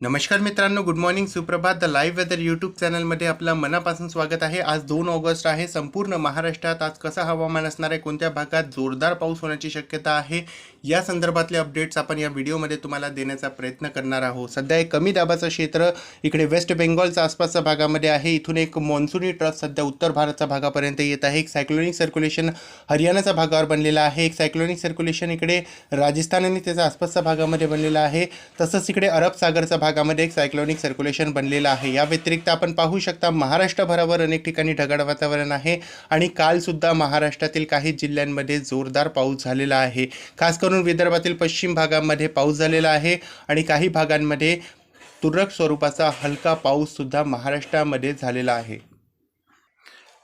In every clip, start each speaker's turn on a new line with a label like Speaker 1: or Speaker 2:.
Speaker 1: नमस्कार मित्रांनो good morning सुप्रभात. द लाईव्ह वेदर यूट्यूब चॅनलमध्ये आपलं मनापासून स्वागत आहे. आज दोन ऑगस्ट आहे. संपूर्ण महाराष्ट्रात आज कसं हवामान असणार आहे? कोणत्या भागात जोरदार पाऊस होण्याची शक्यता आहे? या संदर्भातले अपडेट्स आपण या व्हिडिओमध्ये तुम्हाला देण्याचा प्रयत्न करणार आहोत. सध्या एक कमी दाबाचं क्षेत्र इकडे वेस्ट बेंगॉलच्या आसपासच्या भागामध्ये आहे. इथून एक मॉन्सूनी ट्रफ सध्या उत्तर भारतच्या भागापर्यंत येत आहे. एक सायक्लोनिक सर्क्युलेशन हरियाणाच्या भागावर बनलेलं आहे. एक सायक्लोनिक सर्क्युलेशन इकडे राजस्थान आणि त्याच्या आसपासच्या भागामध्ये बनलेलं आहे. तसंच इकडे अरब सागरचा भागामध्ये एक सायक्लोनिक सर्क्युलेशन बनलेलं आहे. या व्यतिरिक्त आपण पाहू शकता महाराष्ट्रभरावर अनेक ठिकाणी ढगाळ वातावरण आहे आणि कालसुद्धा महाराष्ट्रातील काही जिल्ह्यांमध्ये जोरदार पाऊस झालेला आहे. खास करून विदर्भातील पश्चिम भागामध्ये पाऊस झालेला आहे आणि काही भागांमध्ये तुरळक स्वरूपाचा हलका पाऊससुद्धा महाराष्ट्रामध्ये झालेला आहे.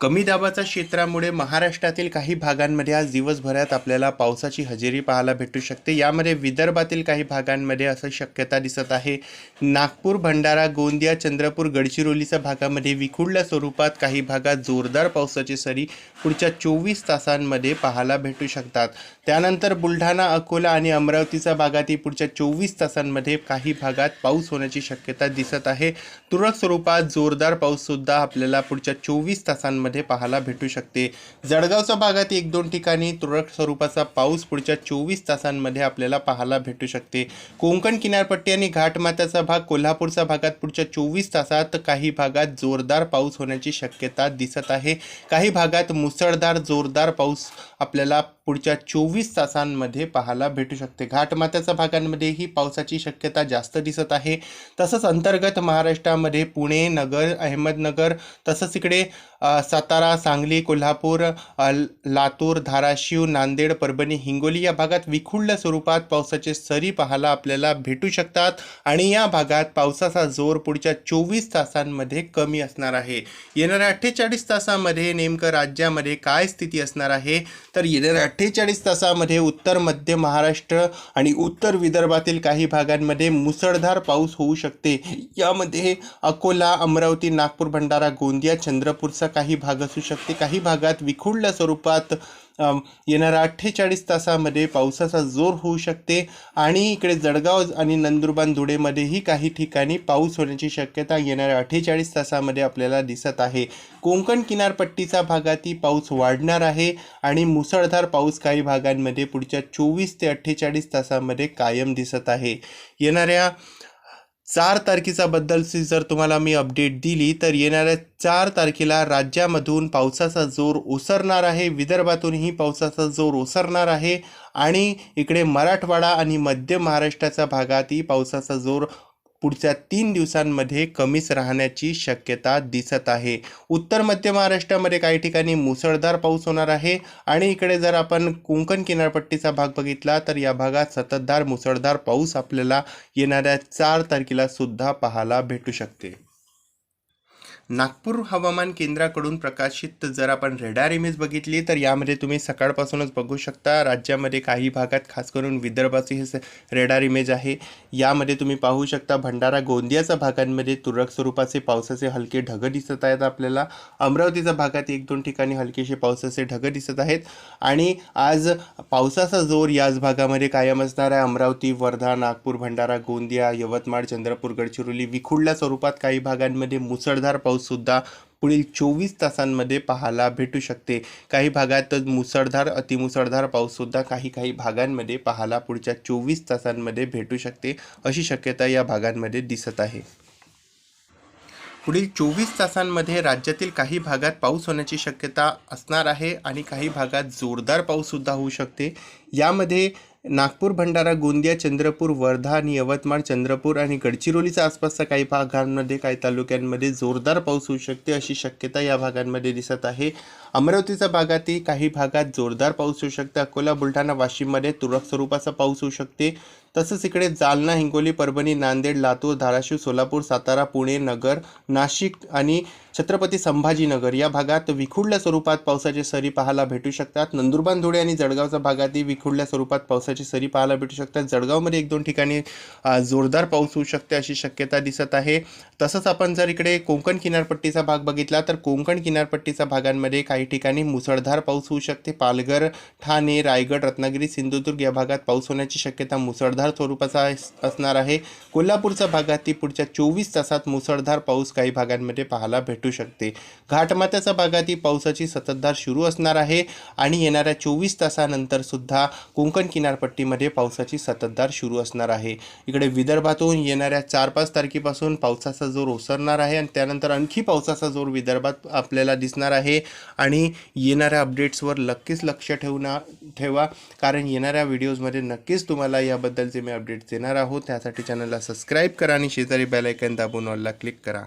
Speaker 1: कमी दाबाच्या क्षेत्रामुळे महाराष्ट्रातील काही भागांमध्ये आज दिवसभरात आपल्याला पावसाची हजेरी पाहायला भेटू शकते. यामध्ये विदर्भातील काही भागांमध्ये असं शक्यता दिसत आहे. नागपूर भंडारा गोंदिया चंद्रपूर गडचिरोलीच्या भागामध्ये विखुरल्या स्वरूपात काही भागात जोरदार पावसाची सरी पुढच्या चोवीस तासांमध्ये पाहायला भेटू शकतात. त्यानंतर बुलढाणा अकोला आणि अमरावतीच्या भागातही पुढच्या चोवीस तासांमध्ये काही भागात पाऊस होण्याची शक्यता दिसत आहे. तुरळक स्वरूपात जोरदार पाऊससुद्धा आपल्याला पुढच्या चोवीस तासांमध्ये पाहायला भेटू शकते. जळगावच्या भागात एक दोन ठिकाणी तुरळक स्वरूपाचा पाऊस पुढच्या चोवीस तासांमध्ये आपल्याला पाहायला भेटू शकते. कोकण किनारपट्टी आणि घाटमाथ्याचा भाग कोल्हापूरच्या भागात पुढच्या चोवीस तासात काही भागात जोरदार पाऊस होण्याची शक्यता दिसत आहे. काही भागात मुसळधार जोरदार पाऊस आपल्याला पुढच्या चोवीस तासांमध्ये पाहायला भेटू शकते. घाटमाथ्याच्या भागांमध्येही पावसाची शक्यता जास्त दिसत आहे. तसंच अंतर्गत महाराष्ट्रामध्ये पुणे नगर अहमदनगर तसंच इकडे सातारा सांगली कोल्हापूर लातूर धाराशिव नांदेड परभणी हिंगोली या भागात विखुरल्या स्वरूपात पावसाचे सरी पाहायला आपल्याला भेटू शकतात आणि या भागात पावसाचा जोर पुढच्या चोवीस तासांमध्ये कमी असणार आहे. येणाऱ्या अठ्ठेचाळीस तासामध्ये नेमकं राज्यामध्ये काय स्थिती असणार आहे? तर येणाऱ्या अठ्ठेचाळीस तासामध्ये उत्तर मध्य महाराष्ट्र आणि उत्तर विदर्भातील काही भागांमध्ये मुसळधार पाऊस होऊ शकते. यामध्ये अकोला अमरावती नागपूर भंडारा गोंदिया चंद्रपूरचा काही भाग असू शकते. काही भागात विखुरल्या स्वरूपात येणाऱ्या अठ्ठेचाळीस तासामध्ये पावसाचा जोर होऊ शकते. आणि इकडे जळगाव आणि नंदुरबार धुळेमध्येही काही ठिकाणी पाऊस होण्याची शक्यता येणाऱ्या अठ्ठेचाळीस तासामध्ये आपल्याला दिसत आहे. कोकण किनारपट्टीचा भागातही पाऊस वाढणार आहे आणि मुसळधार पाऊस काही भागांमध्ये पुढच्या चोवीस ते अठ्ठेचाळीस तासामध्ये कायम दिसत आहे. येणाऱ्या चार तारखेचा बद्दलची जर तुम्हाला मी अपडेट दिली तर येणाऱ्या चार तारखेला राज्यामधून पावसाचा जोर ओसरणार आहे विदर्भातूनही पावसाचा जोर ओसरणार आहे आणि इकडे मराठवाडा आणि मध्य महाराष्ट्राच्या भागातही पावसाचा जोर पुढच्या तीन दिवसांमध्ये कमीच राहण्याची शक्यता दिसत आहे. उत्तर मध्य महाराष्ट्रामध्ये काही ठिकाणी मुसळधार पाऊस होणार आहे आणि इकडे जर आपण कोंकण किनारपट्टीचा भाग बघितला तर या भागात सततधार मुसळधार पाऊस आपल्याला येणाऱ्या चार तारखेला सुद्धा पाहायला भेटू शकते. नागपूर हवामान केंद्राकडून प्रकाशित जर आपण रेडार इमेज बघितली तर यामध्ये तुम्ही सकाळपासूनच बघू शकता राज्यामध्ये काही भागात खास करून विदर्भाची हे रेडार इमेज आहे. यामध्ये तुम्ही पाहू शकता भंडारा गोंदियाच्या भागांमध्ये तुरळक स्वरूपाचे पावसाचे हलके ढग दिसत आहेत आपल्याला. अमरावतीच्या भागात एक दोन ठिकाणी हलकेसे पावसाचे ढग दिसत आहेत. आणि आज पावसाचा जोर याच भागामध्ये कायम असणार आहे. अमरावती वर्धा नागपूर भंडारा गोंदिया यवतमाळ चंद्रपूर गडचिरोली विखुडल्या स्वरूपात काही भागांमध्ये मुसळधार पाऊससुद्धा पुढील चोवीस तासांमध्ये पाहायला भेटू शकते. काही भागात मुसळधार अतिमुसळधार पाऊससुद्धा काही काही भागांमध्ये पाहायला पुढच्या चोवीस तासांमध्ये भेटू शकते अशी शक्यता या भागांमध्ये दिसत आहे. पुढील चोवीस तासांमध्ये राज्यातील काही भागात पाऊस होण्याची शक्यता असणार आहे आणि काही भागात जोरदार पाऊससुद्धा होऊ शकते. यामध्ये नागपूर भंडारा गोंदिया चंद्रपूर वर्धा आणि यवतमाळ चंद्रपूर आणि गडचिरोलीच्या आसपासच्या काही भागांमध्ये काही तालुक्यांमध्ये जोरदार पाऊस होऊ शकते अशी शक्यता या भागांमध्ये दिसत आहे. अमरावतीच्या भागातही काही भागात जोरदार पाऊस होऊ शकते. अकोला बुलढाणा वाशिममध्ये तुरळक स्वरूपाचा पाऊस होऊ शकते. तसंच इकडे जालना हिंगोली परभणी नांदेड लातूर धाराशिव सोलापूर सातारा पुणे नगर नाशिक आणि छत्रपती संभाजीनगर या भागात विखुरल्या स्वरूपात पावसाचे सरी पाहायला भेटू शकतात. नंदुरबार धुळे आणि जळगावच्या भागातही विखुरल्या स्वरूपात पावसाची सरी पाहायला भेटू शकतात. जळगावमध्ये एक दोन ठिकाणी जोरदार पाऊस होऊ शकते अशी शक्यता दिसत आहे. तसंच आपण जर इकडे कोकण किनारपट्टीचा भाग बघितला तर कोकण किनारपट्टीच्या भागांमध्ये काही ठिकाणी मुसळधार पाऊस होऊ शकते. पालघर ठाणे रायगड रत्नागिरी सिंधुदुर्ग या भागात पाऊस होण्याची शक्यता मुसळधार मुसळधार स्वरूपाचा असणार आहे. कोल्हापूरच्या भागातही पुढच्या चोवीस तासात मुसळधार पाऊस काही भागांमध्ये पाहायला भेटू शकते. घाटमात्याच्या भागातही पावसाची सततधार सुरू असणार आहे आणि येणाऱ्या चोवीस तासानंतर सुद्धा कोकण किनारपट्टीमध्ये पावसाची सततधार सुरू असणार आहे. इकडे विदर्भातून येणाऱ्या चार पाच तारखेपासून पावसाचा जोर ओसरणार आहे आणि त्यानंतर आणखी पावसाचा जोर विदर्भात आपल्याला दिसणार आहे आणि येणाऱ्या अपडेट्सवर नक्कीच लक्ष ठेवणार ठेवा कारण येणाऱ्या व्हिडिओजमध्ये नक्कीच तुम्हाला याबद्दलचे मी अपडेट्स देणार आहोत. त्यासाठी चॅनलला सबस्क्राईब करा आणि शेजारी बेलायकन दाबून ऑलला क्लिक करा.